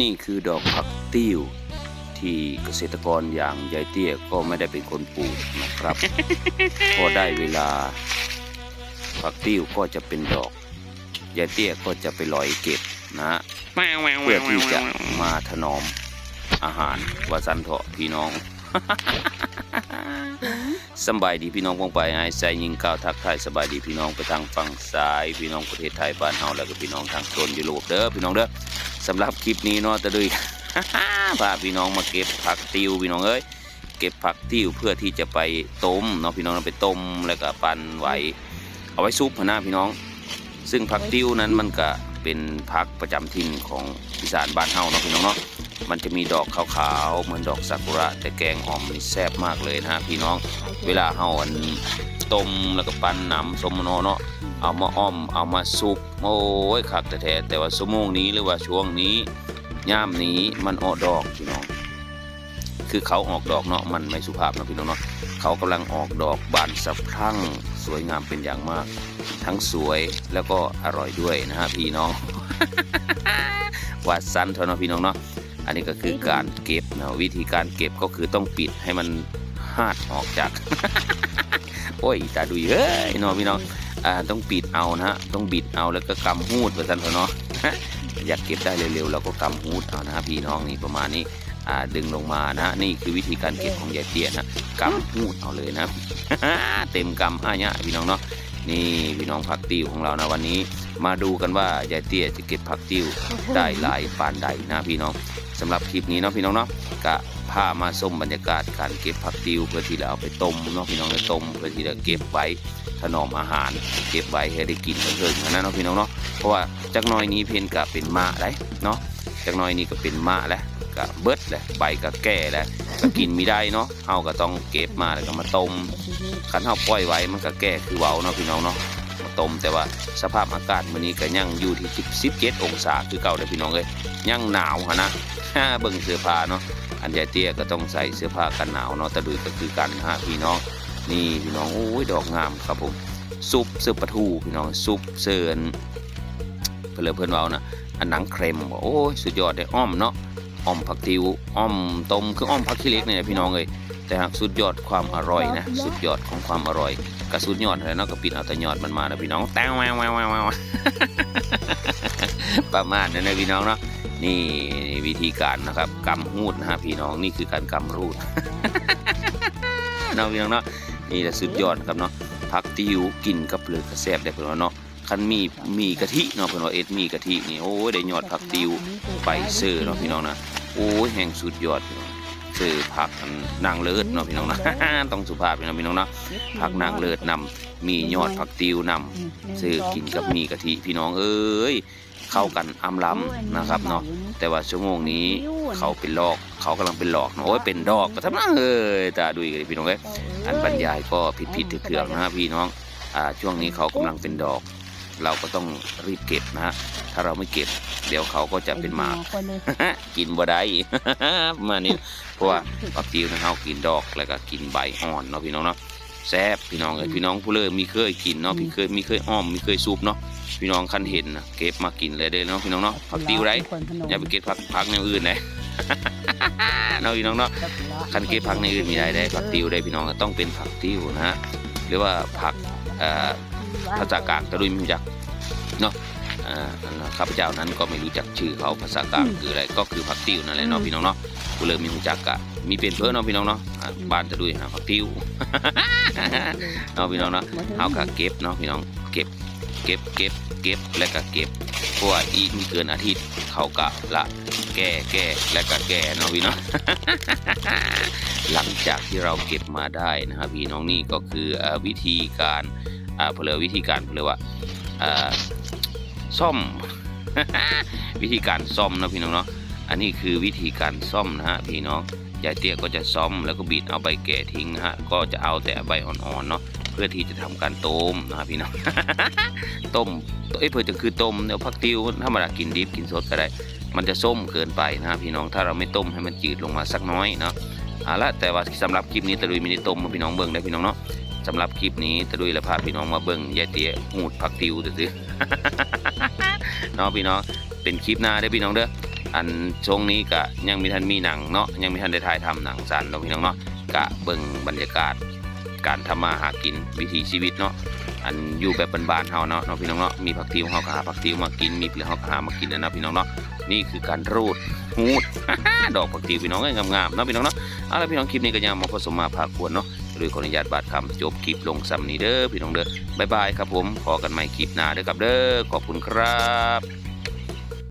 นี่คือดอกผักติ้ว ที่เกษตรกรอย่างยายเตี้ยก็ไม่ได้เป็นคนปลูกนะครับ พอได้เวลา ผักติ้วก็จะเป็นดอกยายเตี้ยก็จะไปลอยเก็บนะฮะเพื่อที่จะมาถนอมอาหารวาสันเถาะพี่น้อง สบายดีพี่น้องวงไปไอ้ใส่ยิงก้าวทักทายสบายดีพี่น้องไปทางฝั่งซ้าย พี่น้องประเทศไทยบ้านเฮาแล้วก็พี่น้องทางโซนยุโรปเด้อพี่น้องเด้อสำหรับคลิปนี้เนาะตะดุยพาพี่น้องมาเก็บผักติวพี่น้องเอ้ยเก็บผักติวเพื่อที่จะไปต้มเนาะพี่น้องเอาไปต้มแล้วก็ปั่นไว้เอาไว้ซุปหั้นนะพี่น้อง ซึ่งผักติวนั้นมันก็ เป็นผักประจำถิ่นของอีสานบ้านเฮาเนาะพี่น้องเนาะมันจะมีดอกขาวๆเหมือนดอกซากุระ แต่แกงหอมนี่แซ่บมากเลยนะฮะพี่น้อง เวลาเฮาอันต้มแล้วก็ปั้นหนำสมโนเนาะเอามาอ้อมเอามาซุปโอ้ยคักแต่แท้แต่ว่าช่วโมงนี้หรือว่าช่วงนี้ย่ามนี้มันออกดอกพี่น้อง คือเขาออกดอกเนาะมันไม่สุภาพนะพี่น้องเนาะเขากำลังออกดอกบานสะพรั่งสวยงามเป็นอย่างมาก ทั้งสวยแล้วก็อร่อยด้วยนะฮะพี่น้องวาดสั้นเท่านั้นพี่น้องเนาะอันนี้ก็คือการเก็บนะวิธีการเก็บก็คือต้องปิดให้มันหาดออกจาก โอ้ยตาดุยเฮ้ยน้องพี่น้องอ่าต้องปิดเอานะฮะต้องบิดเอาแล้วก็กำหูดไปสันเถอะเนาะอยากเก็บได้เร็วๆเราก็กำหูดเอานะฮะพี่น้องนี่ประมาณนี้ ดึงลงมานะฮะนี่คือวิธีการเก็บของยายเตี้ยนะกำหูดเอาเลยนะเต็มกำอะเนี่ยพี่น้องเนาะนี่พี่น้องผักติ้วของเรานะวันนี้ มาดูกันว่ายายเตี้ยจะเก็บผักติ้วได้หลายปานใดนะพี่น้องสำหรับคลิปนี้เนาะพี่น้องเนาะกะพามาชมบรรยากาศการเก็บผักติ้วเพื่อที่เราเอาไปต้มเนาะพี่น้องไปต้มเพื่อที่จะเก็บไว้ถนอมอาหาร เก็บไว้ให้ได้กินเพิ่มๆนะเนาะพี่น้องเนาะเพราะว่าจักหน้อยนี้เพียนกะเป็นมะได้เนาะจักหน้อยนี้ก็เป็นมะแล้ว กะเบิดแล้วใบก็แก่แล้วก็กินไม่ได้เนาะเฮาก็ต้องเก็บมาแล้วก็มาต้มคันเฮาปล่อยไว้มันก็แก่คือเว้าเนาะพี่น้องเนาะมาต้มแต่ว่าสภาพอากาศมื้อนี้ก็ยังอยู่ที่17องศาคือเก่าเด้อพี่น้องเอ้ยยังหนาวหั่นะเบิ่งเสื้อผ้าเนาะอันใหญ่เตี้ยก็ต้องใส่เสื้อผ้ากันหนาวเนาะตะดุยก็คือกันนะฮะพี่น้องนี่พี่น้องโอ้ยดอกงามครับผมซุปเสื้อปลาทูพี่น้องซุปเซินเพิ่นเลยเพิ่นเว้านะอันหนังเครมโอ้ยสุดยอดเลยอ้อมเนาะ อ้อมผักติวอ้อมต้มคืออ้อมผักขี้เล็กเนี่นะพี่น้องเอ้ยแต่หากสุดยอดความอร่อยนะสุดยอดของความอร่อยกระสุดยอดอะไรเนาะก็ปิดเอาแต่ยอดมันมานะพี่น้องแต้วแววแววแววแววประมาณนั้นนะพี่น้องเนาะนี่วิธีการนะครับกำหูดนะฮะพี่น้องนี่คือการกำรูดเนาะพี่น้องเนาะนี่แหละสุดยอดครับเนาะผักติวกินกับเปลือกกระแซบได้เพื่อนว่าเนาะ คันมีมีกะทิเนาะเพื่อนว่าเอ็ดมีกะทินี่โอ้ยได้ยอดผักติวไปเซอร์เนาะพี่น้องนะโอ้ยแห่งสุดยอดพี่น้องซื้อผักนางเลิศเนาะพี่น้องนะต้องสุภาพพี่น้องพี่น้องนะผักนางเลิศนำมียอดผักติวนำซื้อกินกับมีกะทิพี่น้องเอ้ยเข้ากันอำล้ำนะครับเนาะแต่ว่าชั่วโมงนี้เขาเป็นลอกเขากำลังเป็นหลอกโอ้ยเป็นดอกก็ทำนั่งเอ้ยตาดุยกันพี่น้องเอ้ยอันบรรยายก็ผิดผิดๆเถื่อนนะฮะพี่น้องอ่าช่วงนี้เขากำลังเป็นดอก เราก็ต้องรีบเก็บนะฮะถ้าเราไม่เก็บ เดี๋ยวเขาก็จะเป็นหมากกินบ่ได้ประมาณนี้เพราะว่าปักติวนะเฮากินดอกแล้วก็กินใบอ่อนเนาะพี่น้องเนาะแซ่บพี่น้องเอ้ยพี่น้องผู้เลยมีเคยกินเนาะพี่เคยมีเคยอ้อมมีเคยซุปเนาะพี่น้องคันเห็นนะเก็บมากินเลยเด้อเนาะพี่น้องเนาะผักติวไรอย่าไปเก็บผักผักอย่างอื่นเลยเนาะพี่น้องเนาะคันเก็บผักในอื่นมีได้ได้ผักติวได้พี่น้องก็ต้องเป็นผักติวนะฮะหรือว่าผักเอ่อ ภาษากลางตะลุยไมรู้จักเนาะอ่านั่นนะข้าพเจ้านั้นก็ไม่รู้จักชื่อเขาภาษากลางคืออะไรก็คือผักติ้วนั่นแหละเนาะพี่น้องเนาะกูเลยมีรู้จักกะมีเป็นเพื่อนเนาะพี่น้องเนาะอ่าบ้านจะด้วยหาผักติ้วเนาะพี่น้องเนาะเอากะเก็บเนาะพี่น้องเก็บเก็บเก็บเก็บและก็เก็บเพราะว่าอีกไมีเกินอาทิตย์เขากะละแก้แก้และก็แก้เนาะพี่น้องหลังจากที่เราเก็บมาได้นะครับพี่น้องนี่ก็คือเอ่อวิธีการ อ่าเพลอวิธีการเพลอว่าอ่าซ่อม วิธีการซ่อมนะพี่น้องเนาะอันนี้คือวิธีการซ่อมนะฮะพี่น้องยายเตี้ยก็จะซ่อมแล้วก็บีดเอาใบแก่ทิ้งฮะก็จะเอาแต่ใบอ่อนๆเนาะเพื่อที่จะทำการต้มนะฮะพี่น้องต้มเอ้ยเพื่อจะคือต้มเดี๋ยวพักติวธรรมดากินดิบกินสดก็ได้ มันจะส้มเกินไปนะฮะพี่น้องถ้าเราไม่ต้มให้มันจืดลงมาสักน้อยเนาะเอาละแต่ว่าสำหรับคลิปนี้ตะลุยมินิต้มมาพี่น้องเบิ่งได้พี่น้องเนาะ สำหรับคลิปนี้ตะลุยและพาพี่น้องมาเบิ่งยายเตี้ยหูดผักติวซื่อๆเนาะพี่น้องเป็นคลิปหน้าได้พี่น้องเด้ออันช่วงนี้ก็ยังมีทันมีหนังเนาะยังมีทันได้ถ่ายทำหนังสั้นเนาะพี่น้องเนาะกะเบิ่งบรรยากาศ การทำมาหากินวิถีชีวิตเนาะอันอยู่แบบบ้านๆเฮาเนาะเนาะพี่น้องเนาะมีผักติ้วเฮาก็หาผักติ้วมากินมีเปลือกเฮาก็หามากินนะพี่น้องเนาะนี่คือการรูดหูดดอกผักติ้วพี่น้องเอ้ยงามๆเนาะพี่น้องเนาะเอาละพี่น้องคลิปนี้ก็ยังมาผสมมาพาควรเนาะ ด้วยขออนุญาตบาดคำจบคลิปลงซ้ำนี้เด้อพี่น้องเด้อบ๊ายบายครับผมพอกันใหม่คลิปหน้าเด้อครับเด้อขอบคุณครับ